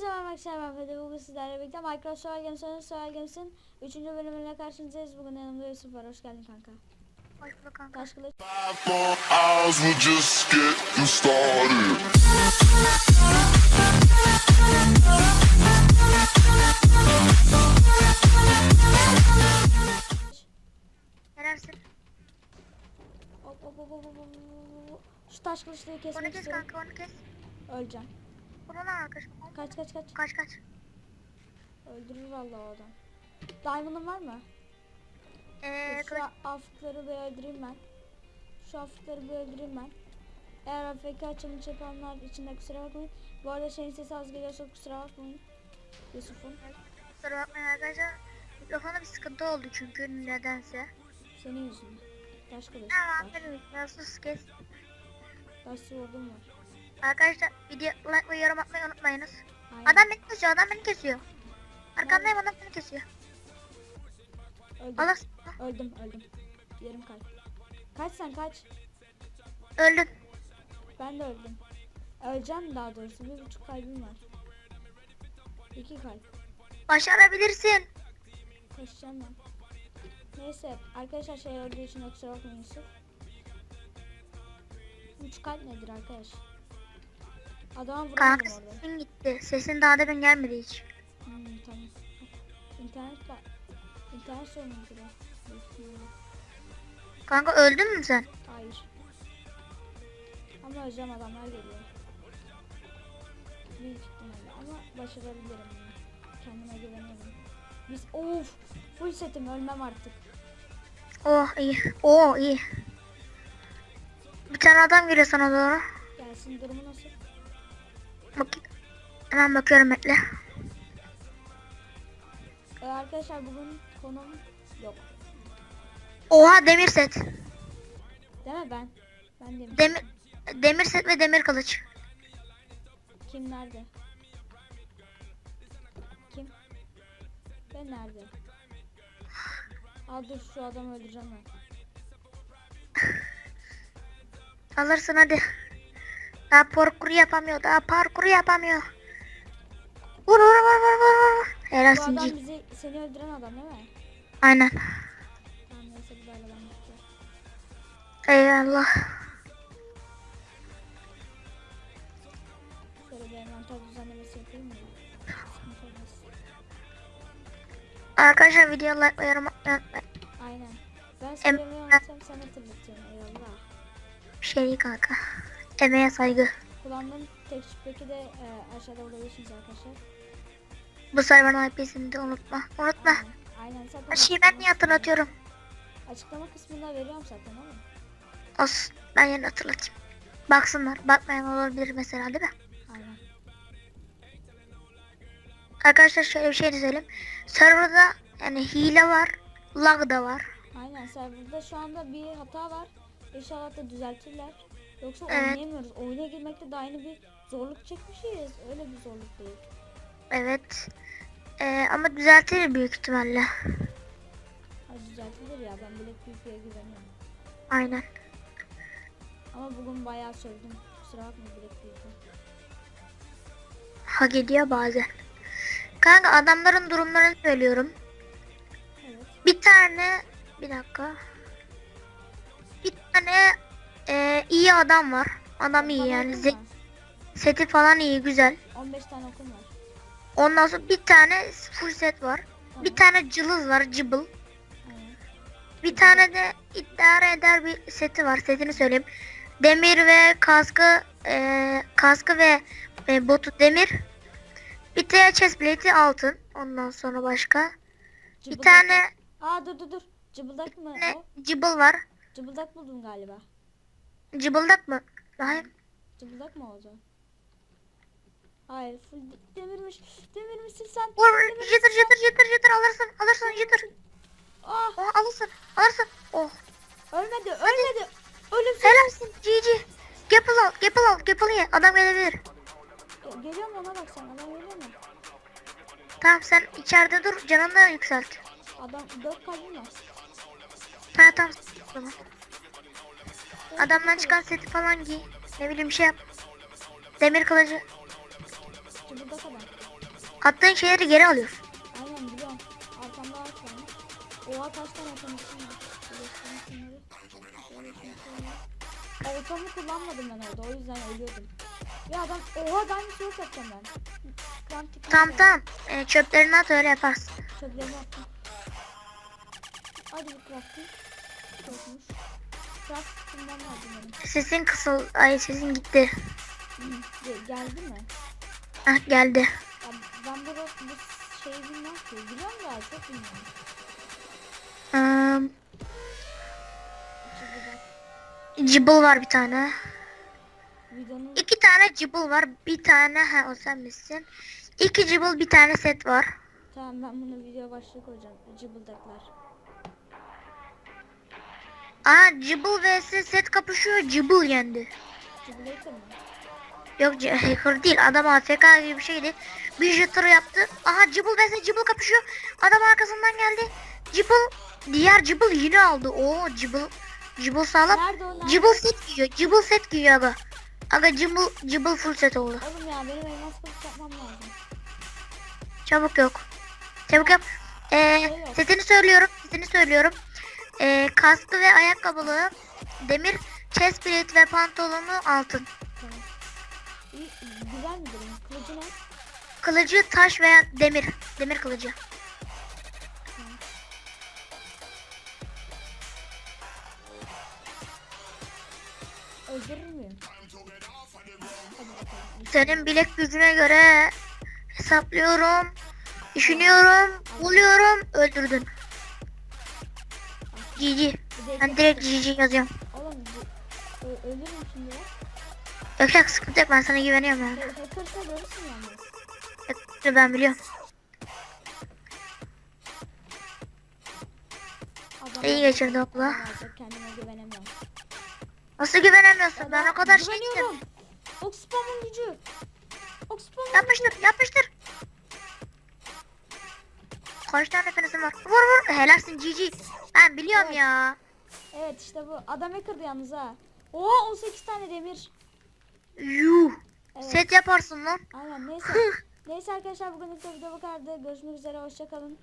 Hepinize merhaba arkadaşlar ben Fede bugün sizlerle birlikte Minecraft Survival Games'in Survival Games'in 3. bölümüyle karşınızdayız. Bugün yanımda Yusuf var. Hoş geldin kanka. Hoş bulduk kanka. Taş kılıç. Nelersin? Hop hop hop hop hop, hop, hop. Şu taş kılıçları Onu kesmek kes istiyorum. kanka onu kes. Öleceğim. Bunu lan arkadaş. Kaç kaç kaç. Kaç kaç. Öldürür vallahi o adam. Diamond'ın var mı? Eee Şu afıkları bir öldüreyim ben. Şu afıkları bir öldüreyim ben. Eğer AFK açılmış yapanlar için de kusura bakmayın. Bu arada şeyin sesi az geliyorsa kusura bakmayın. Yusuf'un. Kusura bakmayın arkadaşlar. Mikrofona bir sıkıntı oldu çünkü nedense. Senin yüzünden. Taş kılıç. Ha Taş, aferin. Ya sus kes. taş sword'um var. Arkadaşlar video like ve yorum atmayı unutmayınız. Aynen. Adam beni kesiyor adam beni kesiyor. Arkandayım adam beni kesiyor. Öldüm. Allah Öldüm öldüm. Yarım kalp. Kaç sen kaç. öldün. Ben de öldüm. Öleceğim daha doğrusu. Bir buçuk kalbim var. İki kalp. Başarabilirsin. Koşacağım ben. Neyse arkadaşlar şey öldüğü için de kusura bakmayın Yusuf. Üç kalp nedir arkadaş? Adama vuramadım Kanka orada. sesin gitti. Sesin daha demin gelmedi hiç. Hmm, tamam. İnternet var. İnternet sorunu gibi. Kanka öldün mü sen? Hayır. Ama öleceğim adamlar geliyor. Büyük ihtimalle ama başarabilirim. Kendime güveniyorum. Biz of full setim ölmem artık. Oh iyi. Oh iyi. Bir tane adam geliyor sana doğru. Gelsin durumu nasıl? Bak. Hemen bakıyorum bekle. Ee, arkadaşlar bugün konum yok. Oha demir set. Değil mi ben? Ben demiş. Demir demir set ve demir kılıç. Kim nerede? Kim? Ben nerede? Aa dur şu adamı öldüreceğim ben. Alırsın hadi. Daha parkur yapamıyor. Daha parkur yapamıyor. Vur vur vur vur vur vur. Bu Helalsin adam G. bizi seni öldüren adam değil mi? Aynen. Tamam neyse bu böyle ben bakıyorum. Eyvallah. Şöyle bir envanter düzenlemesi yapayım mı? Sıkıntı olmaz. Arkadaşlar video like ve yorum atmayı unutmayın. Aynen. Ben Em- söylemeyi unutsam sen hatırlatıyorsun eyvallah. Bir şey değil kanka. Emeğe saygı. Kullandığım tekstürdeki de e, aşağıda bulabilirsiniz arkadaşlar. Bu server'ın IP'sini de unutma. Unutma. Aynen. Aynen zaten. Her şeyi ben niye hatırlatıyorum? Açıklama kısmında veriyorum zaten ama. Olsun. Ben yine hatırlatayım. Baksınlar. Bakmayan olabilir mesela değil mi? Aynen. Arkadaşlar şöyle bir şey söyleyeyim. Serverda yani hile var. Lag da var. Aynen serverda şu anda bir hata var. İnşallah da düzeltirler. Yoksa Evet. oynayamıyoruz. Oyuna girmekte de aynı bir zorluk çekmişiz. Öyle bir zorluk değil. Evet. Ee, ama düzeltilir büyük ihtimalle. Ha düzeltilir ya ben Black Beauty'ye güveniyorum. Aynen. Ama bugün bayağı sövdüm. Kusura bakma Black Beauty. Hak ediyor bazen. Kanka adamların durumlarını söylüyorum. Evet. Bir tane bir dakika. Bir tane ee, iyi adam var. Adam iyi Bana yani. Ze- seti falan iyi güzel. 15 tane okum var. Ondan sonra bir tane full set var. Tamam. Bir tane cılız var cıbıl. Aynen. Bir tane de idare eder bir seti var. Setini söyleyeyim. Demir ve kaskı eee, kaskı ve e, botu demir. Bir tane chestplate'i altın. Ondan sonra başka. Bir Cıbıldak- tane Aa dur dur dur. Cıbıldak mı ne o? cıbıl var. Cıbıldak buldum galiba. Cıbıldak mı? Hayır. Cıbıldak mı olacak? Hayır full de- demirmiş. Demirmişsin sen. Vur jıtır sen. jıtır jıtır jıtır alırsın. Alırsın jıtır. Ah Oh, alırsın. Alırsın. Oh. ölmedi ölmedi. Ölümsüz. Helalsin. GG. Gapple al. Gapple al. Gapple ye. Adam gelebilir. Ge- Geliyor mu ona bak sen adam geliyor mu? Tamam sen içeride dur. Canını yükselt. Adam 4 kalbim var. Ha tamam. Tamam. Adamdan çıkan seti falan giy. Ne bileyim bir şey yap. Demir kılıcı. Attığın şeyleri geri alıyorsun. Aynen biliyorum. Arkamda ağaç varmış. Oha kaç tane şöyle. Oltamı kullanmadım ben orada o yüzden ölüyordum. Ya adam oha ben bir soğuk yapacağım ben. Tamam tamam. Ee, çöplerini at öyle yaparsın. Çöplerimi attım. Hadi bir crafting. Çokmuş. Sesin kısıl. Ay sesin gitti. Geldi mi? Hah geldi. Ya ben bu, bu şeyi bilmem ki. Biliyorum da çok bilmiyorum. Cıbıldak. cıbıl var bir tane. Videonun İki tane cıbıl var. Bir tane ha o sen misin? İki cıbıl bir tane set var. Tamam ben bunu video başlığı koyacağım. Cıbıldaklar. Aa cıbıl vs set kapışıyor. Cıbıl yendi. Mı? Yok hacker değil. Adam AFK gibi bir şeydi. Bir jitter yaptı. Aha cıbıl vs cıbıl kapışıyor. Adam arkasından geldi. Cıbıl diğer cıbıl yine aldı. Oo cıbıl cıbıl sağlam. Cıbıl set giyiyor. Cıbıl set giyiyor aga. Aga cıbıl cıbıl full set oldu. Oğlum ya benim elmas kılıç yapmam lazım. Çabuk yok. Çabuk yap. Ee, setini söylüyorum. Setini söylüyorum. Ee, kaskı ve ayakkabılı demir chest plate ve pantolonu altın. Güzel mi durum? Kılıcı ne? Kılıcı taş veya demir. Demir kılıcı. Öldürür müyüm? Senin bilek gücüne göre hesaplıyorum. Düşünüyorum. Buluyorum. Öldürdün. GG. Ben direkt GG yazıyorum. Oğlum bu, ö- ölür mü şimdi ya? Yok yok sıkıntı yok ben sana güveniyorum yani. Ha- Hacker'sa görürsün. Yok, Ben biliyorum. Adam İyi geçirdi. Maalesef kendime güvenemiyorum. Nasıl güvenemiyorsun? Ben o kadar şey. Oxfam'ın gücü. Oxfam'ın Yapıştır yapıştır. Kaç tane fenizim var? Vur vur. Helalsin GG. Ben biliyorum Evet. ya. Evet işte bu. Adam hacker'dı yalnız ha. Oha 18 tane demir. Yuh. Evet. Set yaparsın lan. Aynen neyse. neyse arkadaşlar bugünlük de video bu kadardı. Görüşmek üzere hoşçakalın.